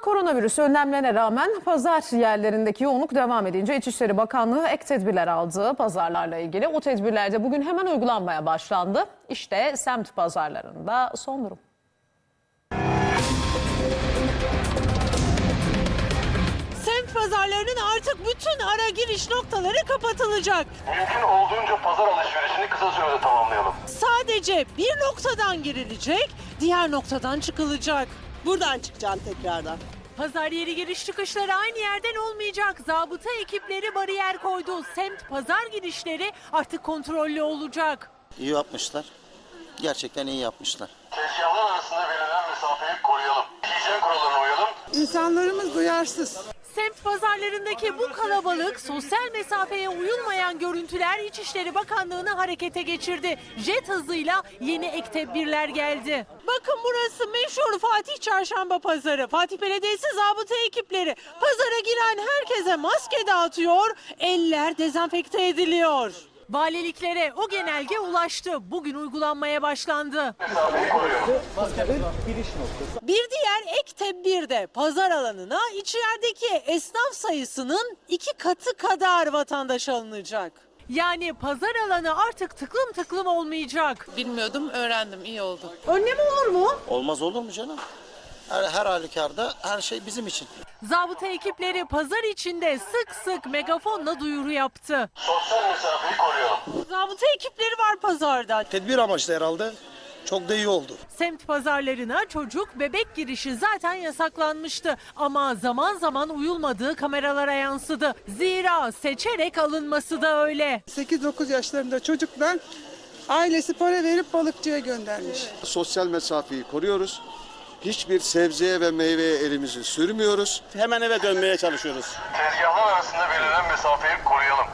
koronavirüs önlemlerine rağmen pazar yerlerindeki yoğunluk devam edince İçişleri Bakanlığı ek tedbirler aldı pazarlarla ilgili. O tedbirler de bugün hemen uygulanmaya başlandı. İşte semt pazarlarında son durum. Semt pazarlarının artık bütün ara giriş noktaları kapatılacak. Mümkün olduğunca pazar alışverişini kısa sürede tamamlayalım. Sadece bir noktadan girilecek, diğer noktadan çıkılacak. Buradan çıkacağım tekrardan. Pazar yeri giriş çıkışları aynı yerden olmayacak. Zabıta ekipleri bariyer koydu. Semt pazar girişleri artık kontrollü olacak. İyi yapmışlar. Gerçekten iyi yapmışlar. Tezgahlar arasında verilen mesafeyi koruyalım. Hijyen kurallarına uyalım. İnsanlarımız duyarsız. Semt pazarlarındaki bu kalabalık, sosyal mesafeye uyulmayan görüntüler İçişleri Bakanlığı'nı harekete geçirdi. Jet hızıyla yeni ek tedbirler geldi. Bakın burası meşhur Fatih Çarşamba Pazarı. Fatih Belediyesi zabıta ekipleri pazara giren herkese maske dağıtıyor, eller dezenfekte ediliyor. Valiliklere o genelge ulaştı. Bugün uygulanmaya başlandı. Bir diğer ek tedbir de pazar alanına içerideki esnaf sayısının iki katı kadar vatandaş alınacak. Yani pazar alanı artık tıklım tıklım olmayacak. Bilmiyordum, öğrendim. iyi oldu. Önlem olur mu? Olmaz olur mu canım? Her, her halükarda her şey bizim için. Zabıta ekipleri pazar içinde sık sık megafonla duyuru yaptı. Sosyal mesafeyi koruyalım. Zabıta ekipleri var pazarda. Tedbir amaçlı herhalde. Çok da iyi oldu. Semt pazarlarına çocuk bebek girişi zaten yasaklanmıştı. Ama zaman zaman uyulmadığı kameralara yansıdı. Zira seçerek alınması da öyle. 8-9 yaşlarında çocuklar ailesi para verip balıkçıya göndermiş. sosyal mesafeyi koruyoruz. Hiçbir sebzeye ve meyveye elimizi sürmüyoruz. Hemen eve dönmeye çalışıyoruz. Tezgahlar arasında verilen mesafeyi koruyalım.